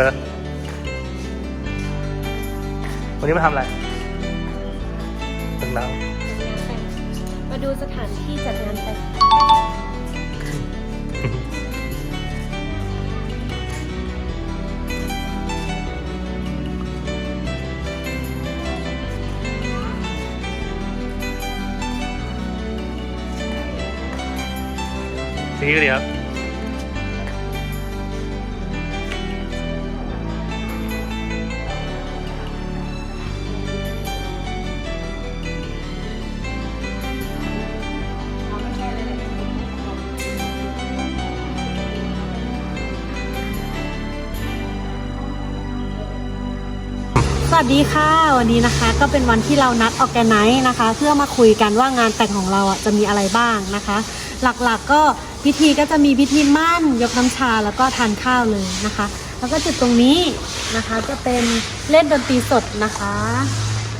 ธอวันนี้มาทำอะไรตึงน้มาดูสถานที่จัดงานแต่งำทีนี้ก็ดีครับ วัสดีค่ะ วันนี้นะคะก็เป็นวันที่เรานัดออแกไนซ์นะคะ เพื่อมาคุยกันว่างานแต่งของเราอะจะมีอะไรบ้างนะคะ หลักๆก็พิธีก็จะมีพิธีมั่น ยกน้ำชาแล้วก็ทานข้าวเลยนะคะ แล้วก็จุดตรงนี้นะคะจะเป็นเล่นดนตรีสดนะคะ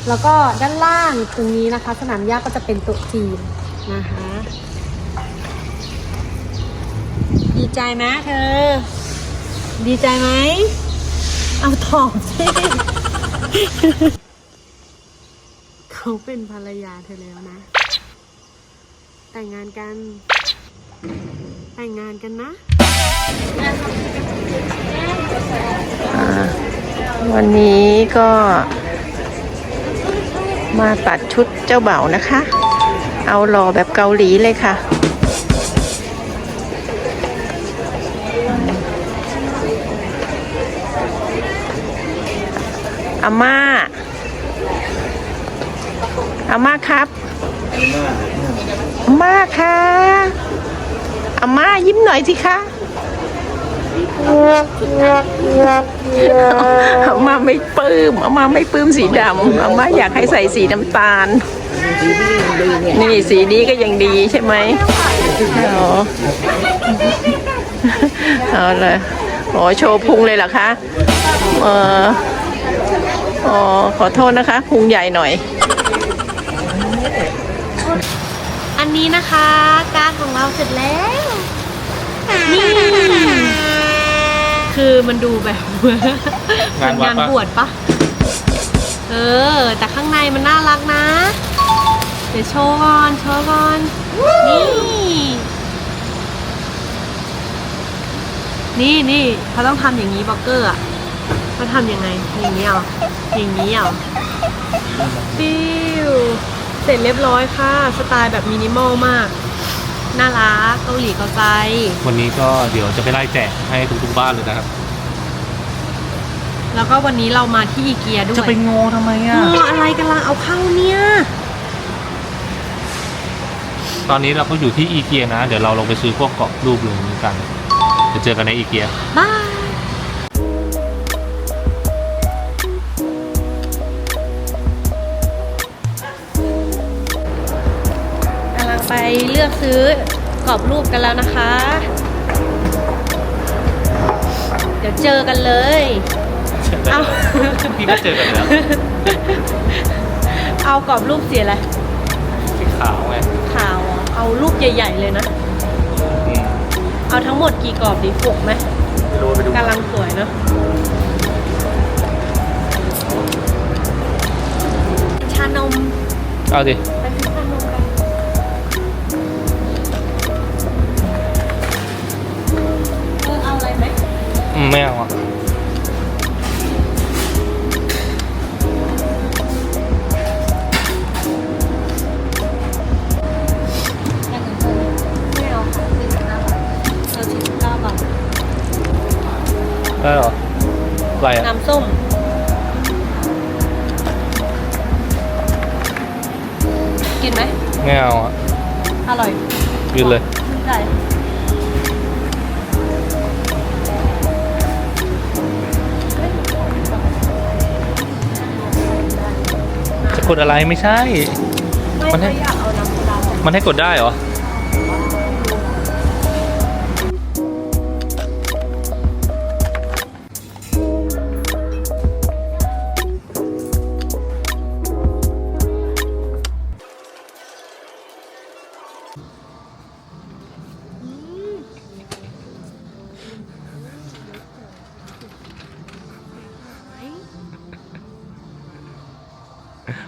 แล้วก็ด้านล่างตรงนี้นะคะ สนามหญ้าก็จะเป็นโต๊ะจีนนะคะ ดีใจไหมเธอ ดีใจไหมเอาตอบสิ เขาเป็นภรรยาเธอแล้วนะ แต่งงานกัน แต่งงานกันนะวันนี้ก็มาตัดชุดเจ้าเบ่านะคะ เอาหล่อแบบเกาหลีเลยค่ะ อาม่าอาม่าครับอาม่าค่ะอาม่ายิ้มหน่อยสิคะอาม่าไม่ปลื้มอาม่าไม่ปลื้มสีดำอาม่าอยากให้ใส่สีน้ำตาล นี่สีนี้ก็ยังดีใช่ไหมอ๋อเอาเลยอ๋อโชว์พุงเลยเหรอคะ เออ อ๋อขอโทษนะคะพุงใหญ่หน่อย อันนี้นะคะ การดของเราเสร็จแล้ว นี่ คือมันดูแบบ งานวัดปะ งานบวชปะเออ แต่ข้างในมันน่ารักนะ เดี๋ยวโชว์ก่อนโชว์ก่อน นี่ นี่นี่เขาต้องทำอย่างนี้บล็อกเกอร์อะ เขาทำยังไง อย่างนี้เหรออย่างนี้เหรอฟิวเสร็จเรียบร้อยค่ะ สไตล์แบบมินิมอลมาก น่ารักเกาหลีเกาใจวันนี้ก็เดี๋ยวจะไปไล่แจกให้ทุกๆบ้านเลยนะครับ แล้วก็วันนี้เรามาที่อีเกียด้วยจะไปงอทำไมอะโอ้อะไรกันล่ะเอาเข้าเนี่ย ตอนนี้เราก็อยู่ที่อีเกียนะ เดี๋ยวเราลงไปซื้อพวกกรอบรูปลงนี้กันเดี๋ยวเจอกันในอีเกีย บาย เลือกซื้อกรอบรูปกันแล้วนะคะ เดี๋ยวเจอกันเลย เอา พี่ก็เจอกันแล้วเอากรอบรูปสีอะไรสีขาวไงขาวเหรอเอารูปใหญ่ ๆ เลยนะ อืมเอาทั้งหมดกี่กรอบดีฝกไหมไปดูไปดูกำลังสวยเนอะชานม เอาดิ ไม่เอาอะอย่างอื่นเธอไม่เอาค่ะสี่สิบห้าบาทเธอสี่สิบเก้าบาทได้เหรออะไรอะน้ำส้มกินไหมไม่เอาอะอร่อยยืนเลย กดอะไรไม่ใช่ไม่มันให้เคยอยากเอาน้ำโซดามันให้กดได้เหรอ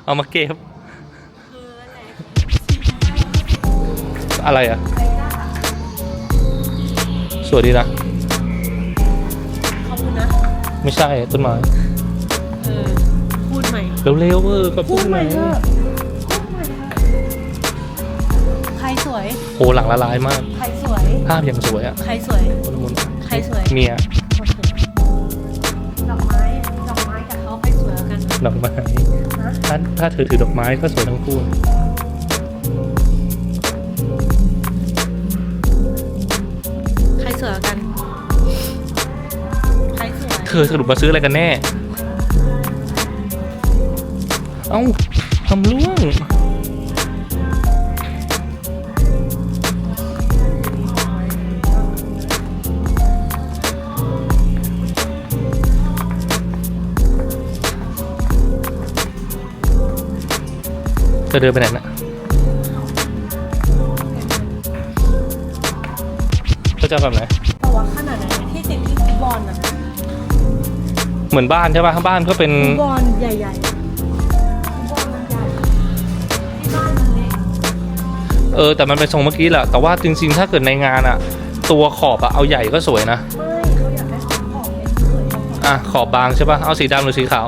เอามาเก็บอะไรอะ สวยดีนะ ขอบคุณนะ ไม่ใช่ต้นไม้เออพูดใหม่ เร็วๆเออกับต้นไม้ใครสวยโหหลังละลายมาก ใครสวย ภาพยังสวยอะ ใครสวยคนละมุนใครสวย เมียโอเคดอกไม้ ดอกไม้กับเขาใครสวยกว่ากัน ดอกไม้ฮะ ถ้าถ้าเธอถือดอกไม้ก็สวยทั้งคู่ใครสวยกว่ากัน ใครสวย เธอสรุปมาซื้ออะไรกันแน่ เอ้าทำร่วง จะเดินไปไหนน่ะก็จะแบบไหนแต่ว่าขนาดไหนที่ติดที่ฟุตบอลนะเหมือนบ้านใช่ป่ะบ้านก็เป็นฟุตบอลใหญ่ๆฟุตบอลมันใหญ่ที่บ้านมันเล็กเออแต่มันเป็นทรงเมื่อกี้แหละแต่ว่าจริงๆ ถ้าเกิดในงานอะตัวขอบอะเอาใหญ่ก็สวยนะไม่เขาอยากให้เขาขอบเป็นสวยเขาขอบอะขอบบางใช่ป่ะเอาสีดำหรือสีขาว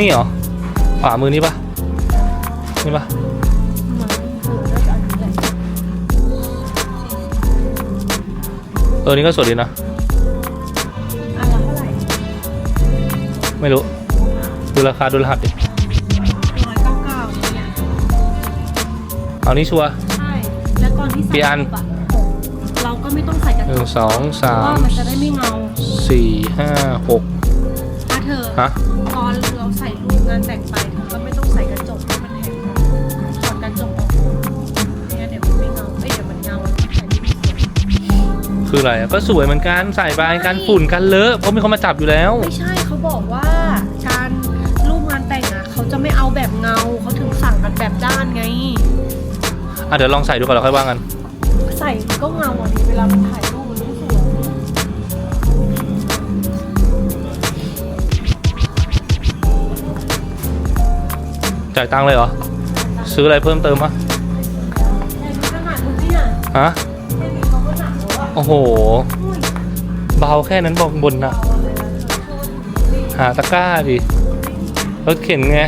นี่เหรอขวามือนี่ป่ะนี่ป่ะเหมือนเออน่าจะอันนี้แหละเออนี่ก็สวยดีนะอันละเท่าไหร่ไม่รู้ ดูราคาดูรหัสดิร้อยเก้าเก้าเนี่ยเอานี่ชัวร์ ใช่ แล้วก่อนที่ใส่กี่อันรูปะเราก็ไม่ต้องใส่กระหจนึ่งกสองสาเพราะมว่ามันจะได้ไม่เงาสี่ห้าหกถ้าเธอฮะ งานแต่งไปเธอก็ไม่ต้องใส่กระจกให้มันแหงถอดกระจกออกไม่งั้นเดี๋ยวมันไม่เงาเอ้ยเดี๋ยวมันเงาแล้วมันถ่ายรูปไม่สวยคืออะไรอะก็สวยเหมือนกันใส่ไปกันฝุ่นกันเลอะเพราะมีคนมาจับอยู่แล้ว ไม่ใช่เขาบอกว่าการรูปงานแต่งอะเขาจะไม่เอาแบบเงาเขาถึงสั่งกันแบบด้านไง อะเดี๋ยวลองใส่ดูก่อนแล้วค่อยว่ากัน ใส่ก็เงาอะดิเวลามันถ่าย จ่ายตังค์เลยเหรอ ซื้ออะไรเพิ่มเติมปะแค่นี้ขนาดนี้เนี่ยฮะ โอ้โห เบาแค่นั้นบอกบนนะเอาอะหาตะกร้าดิรถเข็นไง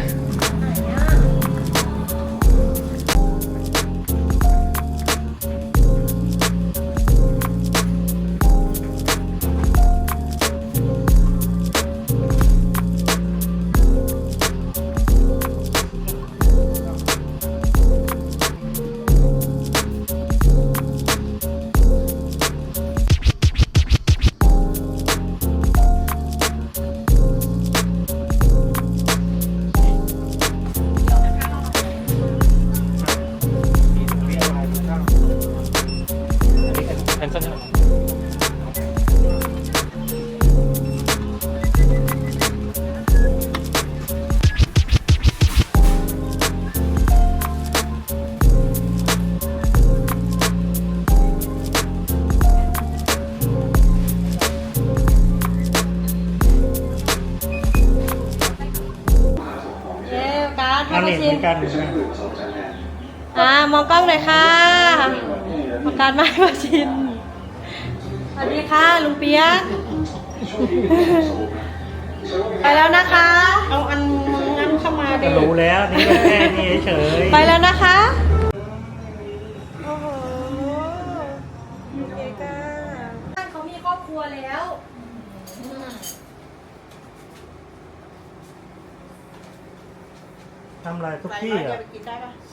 อ่ามองกล้องหน่อยค่ะประกาศมาให้มาชิมสวัสดีค่ะลุงเปียก ไปแล้วนะคะ เอาอันงั้นเข้ามาดิก็รู้แล้วนี่ก็แค่นี้เฉยไปแล้วนะคะโอ้โหเก๋ก้าเขามีครอบครัวแล้วทำอะไรทุกที่อะ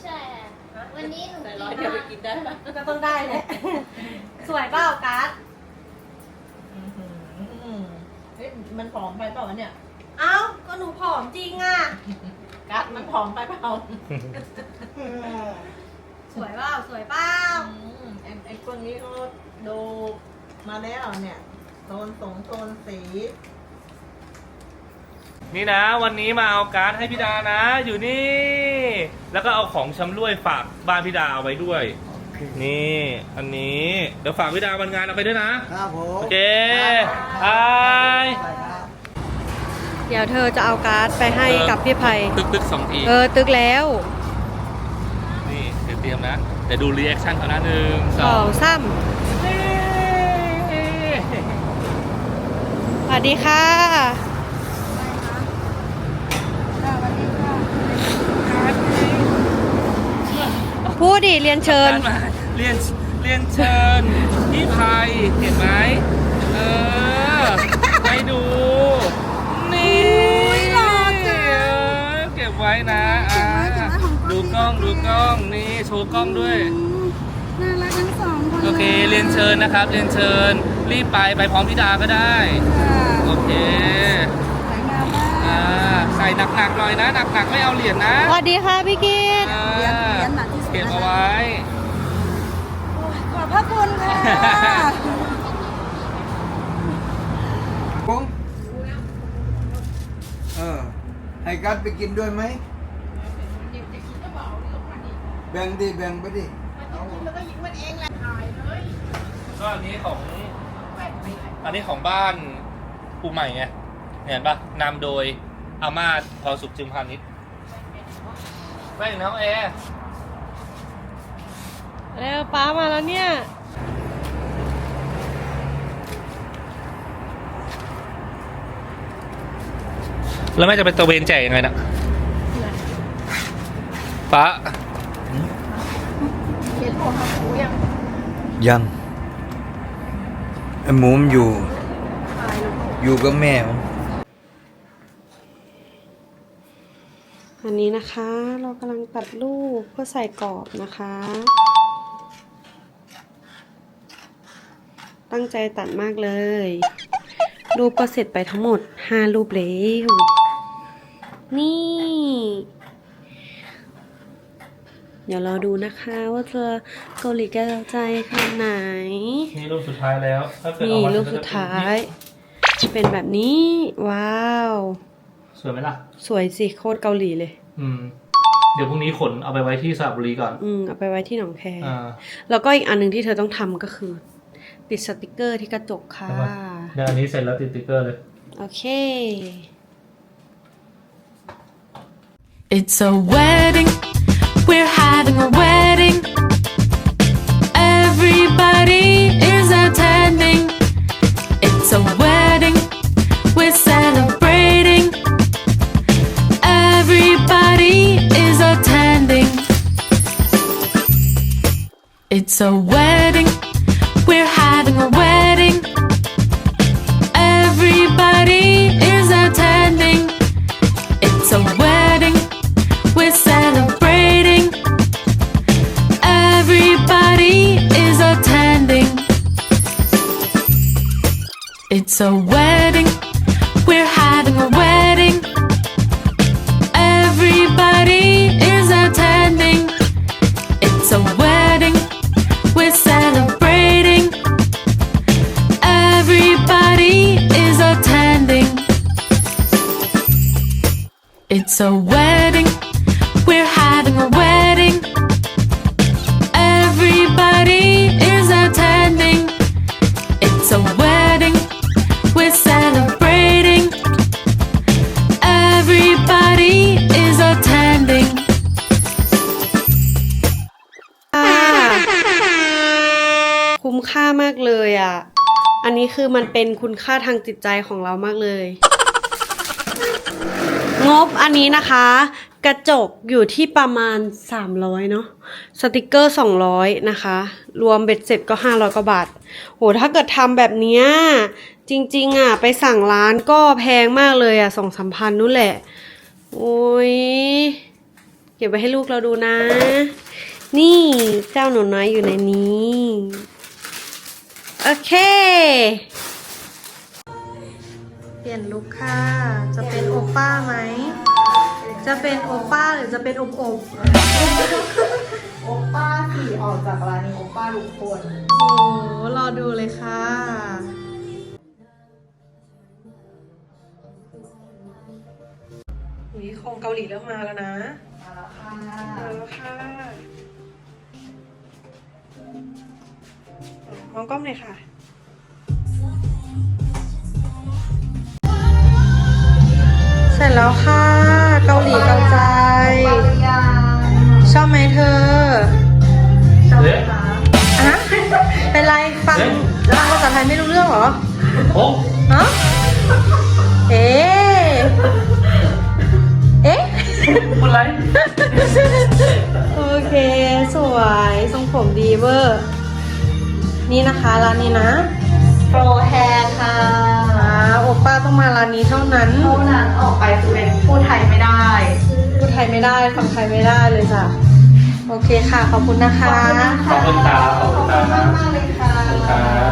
ใช่ค่ะ วันนี้หนูกินเดี๋ยวไปกินได้ปะก็ต้องได้แหละสวยเปล่าการ์ดเฮ้ยมันผอมไปเปล่าวะเนี่ย เอ้าก็หนูผอมจริงอะกัดมันผอมไปเปล่าสวยเปล่าสวยเปล่าอืมไอ้ไอ้พวกนี้เขาดูมาแล้วเนี่ยโทนสงโทนสีนี่นะ วันนี้มาเอาการ์ดให้พี่ดานะ อยู่นี่ แล้วก็เอาของชำร่วยฝากบ้านพี่ดาเอาไว้ด้วย นี่อันนี้เดี๋ยวฝากพี่ดาวันงานเอาไปด้วยนะ ครับผมโอเคบายเดี๋ยวเธอจะเอาการ์ดไปให้เออกับพี่ไผ่ตึกตึกสองที เออตึกแล้วนี่เดี๋ยวเตรียมนะเดี๋ยวดูรีแอคชั่นเขานะหนึ่งสสอองงซ้ำสวัสดีค่ะ พูดดิเรียนเชิญ การมาเรียนเรียนเชิญพี่ไพายเห็นไหมเออไปดู นี่เออเก็บไว้นะอ่าดูกล้องดูกล้องนี่โชว์กล้องด้วย น่ารักทั้งสองคนโอเคเรียนเชิญนะครับ เรียนเชิญ รีบไปไปพร้อมพี่ดาก็ได้โอเคอ่าใส่หนักๆหน่อยนะหนักๆไม่เอาเหรียญนะสวัสดีค่ะพี่กิตอ่า เก็บเอาไว้ ขอบพระคุณค่ะผมเออ ให้กัดไปกินด้วยไหม แบ่งดิ แบ่งไปดิ ก็อันนี้ของ อันนี้ของบ้านปูใหม่ไง เห็นปะนำโดยอาม่าทอสุขจึงพาณิชย์แม่งน้องแอร์ แล้วป้ามาแล้วเนี่ย แล้วแม่จะไปตระเวนแจกยังไงนะป้ายังไอ้หมูมันอยู่อยู่กับแม่มันอันนี้นะคะ เรากำลังตัดรูปเพื่อใส่กรอบนะคะ ตั้งใจตัดมากเลย รูปก็เสร็จไปทั้งหมด 5 รูปแล้วนี่ เดี๋ยวรอดูนะคะว่าจะเกาหลีแก้วใจขนาดไหน นี่รูปสุดท้ายแล้ว ถ้าเกิดนี่เอามารูปสุดท้ายเป็นแบบนี้ ว้าว สวยไหมล่ะ สวยสิโคตรเกาหลีเลย อืม เดี๋ยวพรุ่งนี้ขนเอาไปไว้ที่สระบุรีก่อน อืมเอาไปไว้ที่หนองแค อ่า แล้วก็อีกอันหนึ่งที่เธอต้องทำก็คือ ติดสติกเกอร์ที่กระจกค่ะ แล้วก็ เดี๋ยวอันนี้เสร็จแล้วติดสติ๊กเกอร์เลย โอเค It's a wedding. We're having a wedding. Everybody is attending. It's a wedding. We're celebrating. Everybody is attending. It's a wedding. คุ้มค่ามากเลยอะ อันนี้คือมันเป็นคุณค่าทางจิตใจของเรามากเลย งบอันนี้นะคะ กระจกอยู่ที่ประมาณ 300 เนาะสติกเกอร์ 200 นะคะ รวมเบ็ดเสร็จก็ 500 กว่าบาทโหถ้าเกิดทำแบบเนี้ยจริง ๆอะไปสั่งร้านก็แพงมากเลยอะสองสามพันนู่นแหละ โอ้ยเก็บไว้ให้ลูกเราดูนะ นี่เจ้าหนูน้อยอยู่ในนี้ โอเค เปลี่ยนลุคค่ะ จะเป็นโอป้าไหม จะเป็นโอป้าหรือจะเป็นอบอบโอป้าสี่ออกจากร้านนี้โอป้าทุกคน โอ้รอดูเลยค่ะหุยของเกาหลีเริ่มมาแล้วนะ มาแล้วค่ะ มาแล้วค่ะ มองกล้องเลยค่ะแล้วค่ะ เกาหลีเกาใจ ชอบไหมเธอเอ๊ะอะเป็นไรฟังเอ๊ะฟังภาษาไทยไม่รู้เรื่องเหรอโอ้ฮะเอ๊ะเอ๊ะพูดอะไรโอเค สวย ทรงผมดีเวอร์ นี่นะคะร้านนี้นะโปรแฮร์ค่ะอ่าโอป้าต้องมาร้านนี้เท่านั้นเท่านั้นออกไปคือเป็นพูดไทยไม่ได้ พูดไทยไม่ได้ฟังไทยไม่ได้เลยจ้ะโอเคค่ะ ขอบคุณนะคะ ขอบคุณครับขอบคุณครับ มากเลยค่ะครับ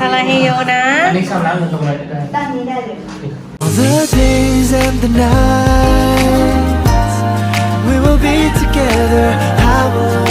ซาลาเฮโยนะ อันนี้ชาวร้านเงินตรงไหนได้ ด้านนี้ได้เลยค่ะ All the days and the nights we will be together. I will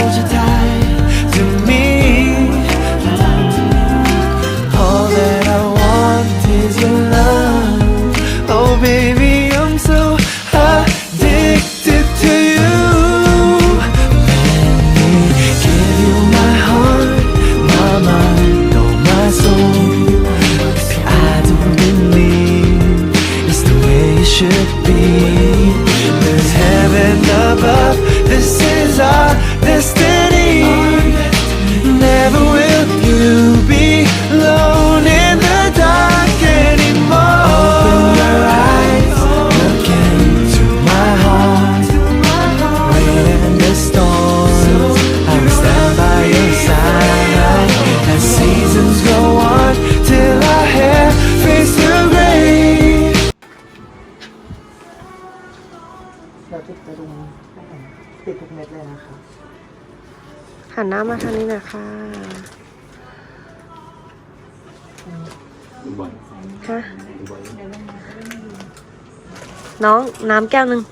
น้อง น้ำแก้วหนึ่ง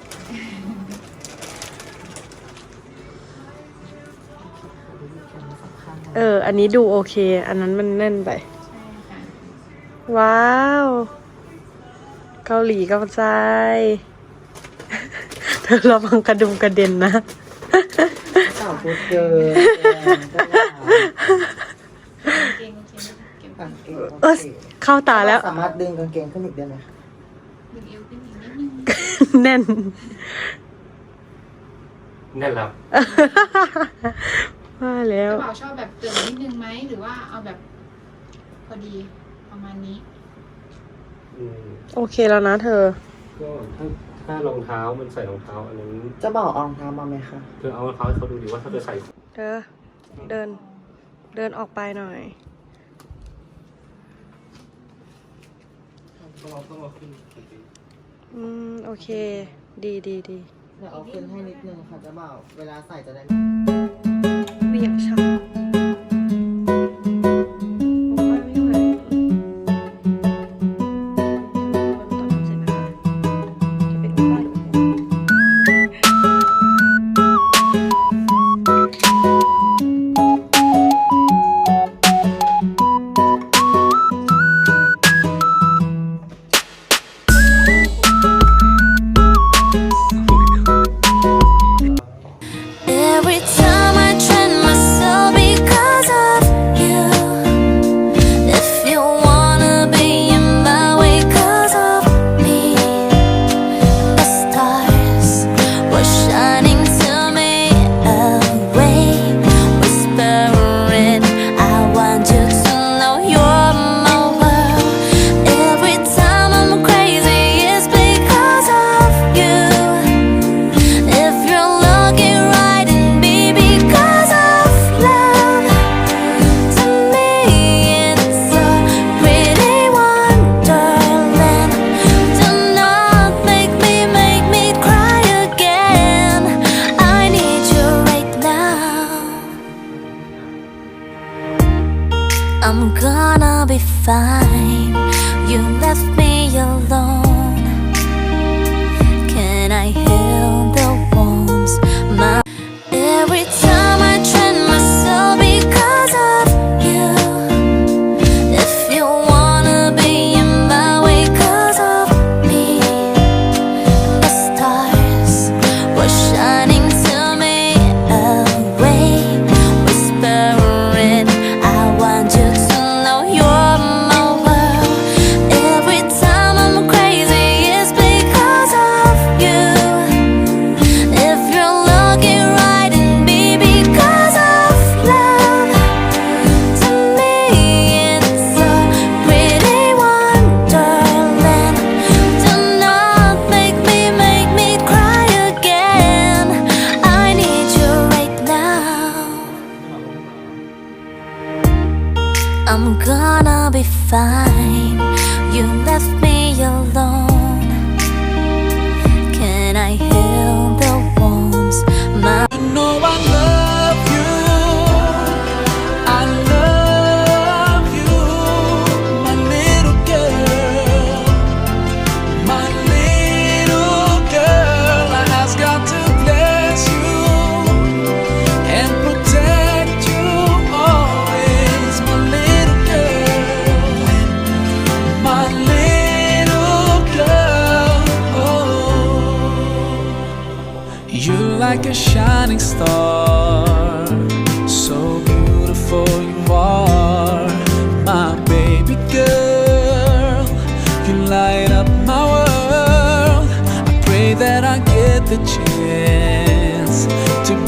เออ อันนี้ดูโอเค อันนั้นมันแน่นไป ว้าว เกาหลีเกาใจเธอระวังกระดุมกระเด็นนะสาวพูดเจอก็ได้เออเข้าตาแล้ว สามารถดึงกางเกงขึ้นอีกได้ไหมคะ แน่นแน่นแล้วว่าแล้วเปล่าชอบแบบเกินนิดนึงไหมหรือว่าเอาแบบ พอดีประมาณนี้โอเคแล้วนะเธอ ก็ถ้าถ้ารองเท้ามันใส่รองเท้าอันนั้นจะบอกเอารองเท้ามาไหมคะ เธอเอารองเท้าให้เขาดูดิว่าถ้าเธอใส่เธอ เดิน เดินออกไปหน่อย ต้องเอาต้องเอาขึ้น อืม โอเค ดีดีดีเดี๋ยวเอาขึ้นให้นิดนึงค่ะจะบอกเวลาใส่จะได้เวียงชักโ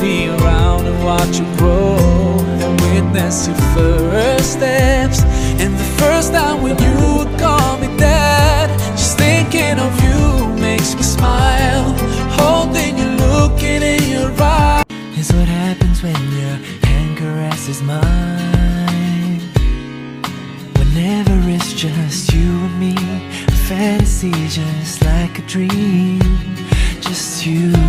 be around and watch you grow and witness your first steps. And the first time when you would call me dad, just thinking of you makes me smile. Holding you, looking in your eyes. Is what happens when your hand caresses mine. Whenever it's just you and me, a fantasy just like a dream, just you.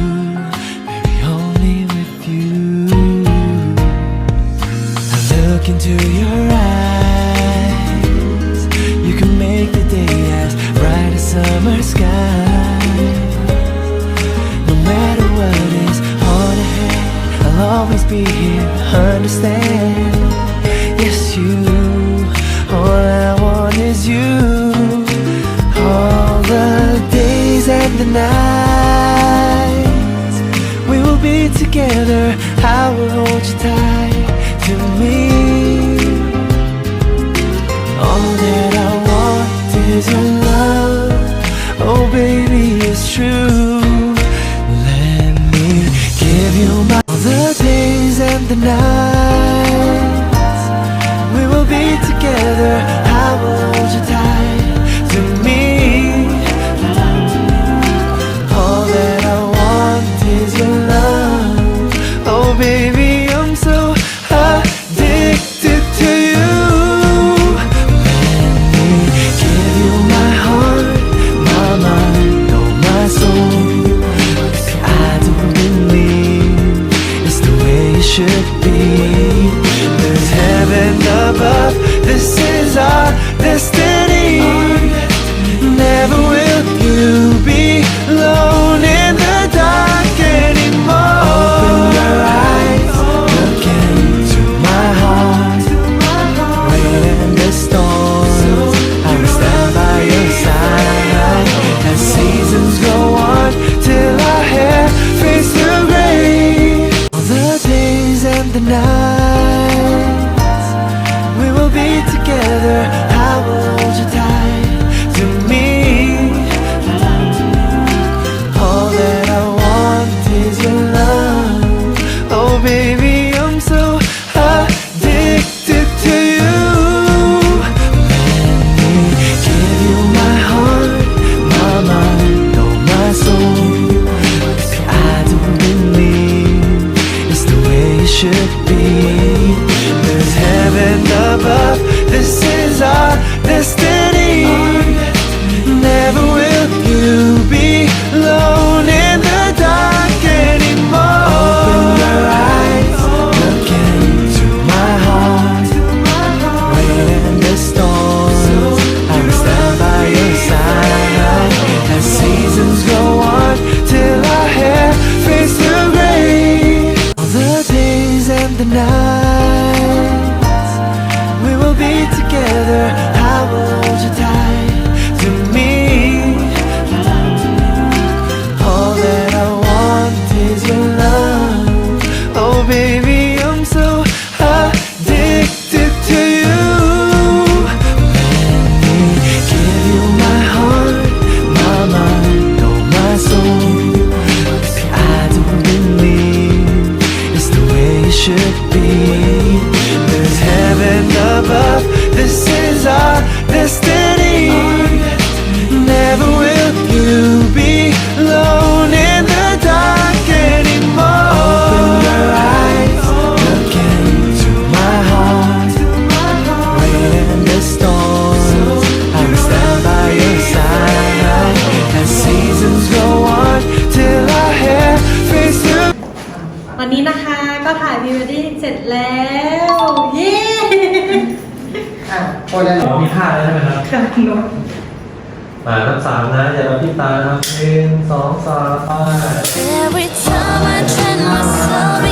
มีค่าแล้วใช่ไหมครับค่าลดมานับสามนะอย่าเราพิตานะครับหนึ่งสองสามไป